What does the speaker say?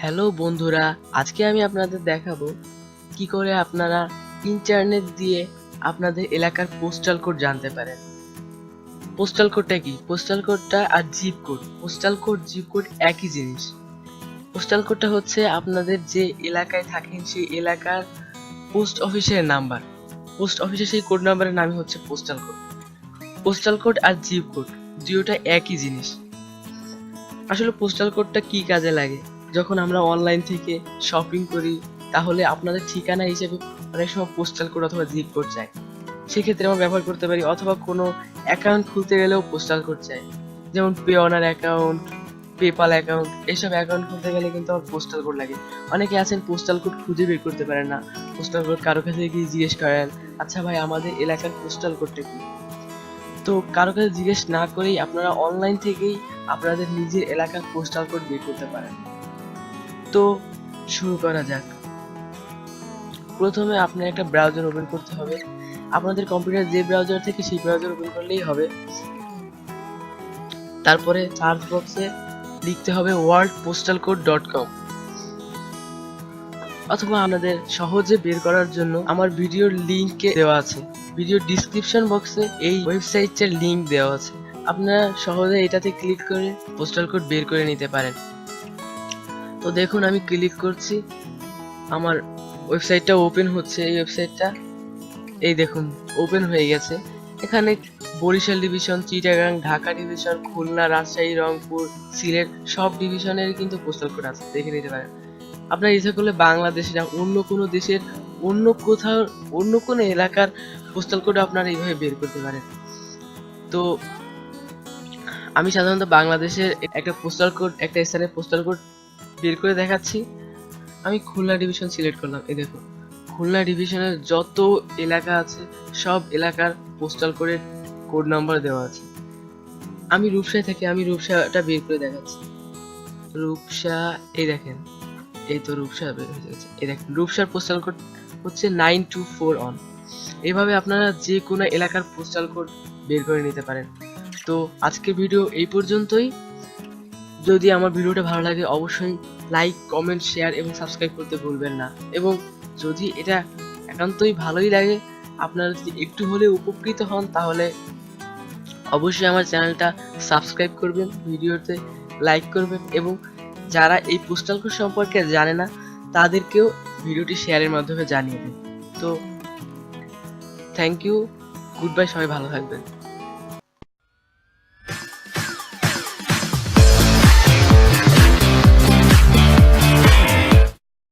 Hello বন্ধুরা, আজকে আমি আপনাদের দেখাবো কি করে আপনারা ইন্টারনেট দিয়ে আপনাদের এলাকার পোস্টাল কোড জানতে পারেন। পোস্টাল কোডটা কি? পোস্টাল কোডটা আর zip code postal code zip code একই জিনিস। পোস্টাল কোডটা হচ্ছে আপনাদের যে এলাকায় থাকেন সেই এলাকার পোস্ট অফিসের নাম্বার পোস্ট অফিসের সেই কোড নাম্বারের নামই হচ্ছে পোস্টাল কোড পোস্টাল কোড আর জিপ কোড দুটোটা একই জিনিস। আসলে পোস্টাল কোডটা কি কাজে লাগে? যখন আমরা অনলাইন থেকে শপিং করি, তাহলে আপনাদের ঠিকানা হিসেবে অনেক সময় পোস্টাল কোড অথবা জিপ কোড চাই। সেক্ষেত্রে আমরা ব্যবহার করতে পারি অথবা কোনো অ্যাকাউন্ট খুলতে গেলেও পোস্টাল কোড চাই। যেমন Payoneer account PayPal account এসব অ্যাকাউন্ট খুলতে গেলে কিন্তু আমার পোস্টাল কোড লাগে। অনেকে আছেন পোস্টাল কোড খুঁজে বের করতে পারেন না। পোস্টাল কোড কারও কাছে গিয়ে জিজ্ঞেস করেন আচ্ছা ভাই, আমাদের এলাকার পোস্টাল কোডটা কি? তো কারও কাছে জিজ্ঞেস না করেই আপনারা অনলাইন থেকেই আপনাদের নিজের এলাকার পোস্টাল কোড বের করতে পারেন। তো শুরু করা যাক। প্রথমে আপনার একটা ব্রাউজার ওপেন করতে হবে। আপনাদের কম্পিউটার যে ব্রাউজার থেকে সেই ব্রাউজার ওপেন করলেই হবে। তারপরে সার্চ বক্সে লিখতে হবে world postal code dot com অথবা আপনাদের সহজে বের করার জন্য আমার ভিডিওর লিংকে দেওয়া আছে। ভিডিও ডিসক্রিপশন বক্সে এই ওয়েবসাইটের লিংক দেওয়া আছে। আপনারা সহজে এটাতে ক্লিক করে পোস্টাল কোড বের করে নিতে পারেন। তো দেখুন, আমি ক্লিক করছি। আমার ওয়েবসাইটটা ওপেন হচ্ছে, এই ওয়েবসাইটটা এই দেখুন ওপেন হয়ে গেছে। এখানে বরিশাল ডিভিশন চিটাগাং, ঢাকা ডিভিশন খুলনা, রাজশাহী, রংপুর, সিলেট, সব ডিভিশনের কিন্তু পোস্টাল কোড আছে, দেখে নিতে পারেন। আপনার ইচ্ছা করলে বাংলাদেশে না, অন্য কোনো দেশের, অন্য কোথাও, অন্য কোনো এলাকার পোস্টাল কোড আপনারা এইভাবে বের করতে পারেন। তো আমি সাধারণত বাংলাদেশের একটা পোস্টাল কোড একটা স্থানের পোস্টাল কোড বের করে দেখাচ্ছি। আমি খুলনা ডিভিশন সিলেক্ট করলাম, এই দেখুন খুলনা ডিভিশনের যত এলাকা আছে, সব এলাকার পোস্টাল কোডের কোড নাম্বার দেওয়া আছে। আমি রূপসায় থাকি, আমি রূপসাটা বের করে দেখাচ্ছি। রূপসা, এই দেখেন, এই তো রূপসা বের হয়ে গেছে এই দেখেন, রূপসার পোস্টাল কোড হচ্ছে নাইন টু ফোর অন এভাবে আপনারা যে কোনো এলাকার পোস্টাল কোড বের করে নিতে পারেন। তো আজকের ভিডিও এই পর্যন্তই। যদি আমার ভিডিওটা ভালো লাগে, অবশ্যই লাইক কমেন্ট শেয়ার এবং সাবস্ক্রাইব করতে ভুলবেন না। এবং যদি এটা একান্তই ভালোই লাগে, আপনারা যদি একটু হলে উপকৃত হন, তাহলে অবশ্যই আমার চ্যানেলটা সাবস্ক্রাইব করবেন, ভিডিওতে লাইক করবেন এবং যারা এই পোস্টাল কোড সম্পর্কে জানে না, তাদেরকেও ভিডিওটি শেয়ারের মাধ্যমে জানিয়ে দিন। তো থ্যাংক ইউ গুড বাই সবাই ভালো থাকবেন।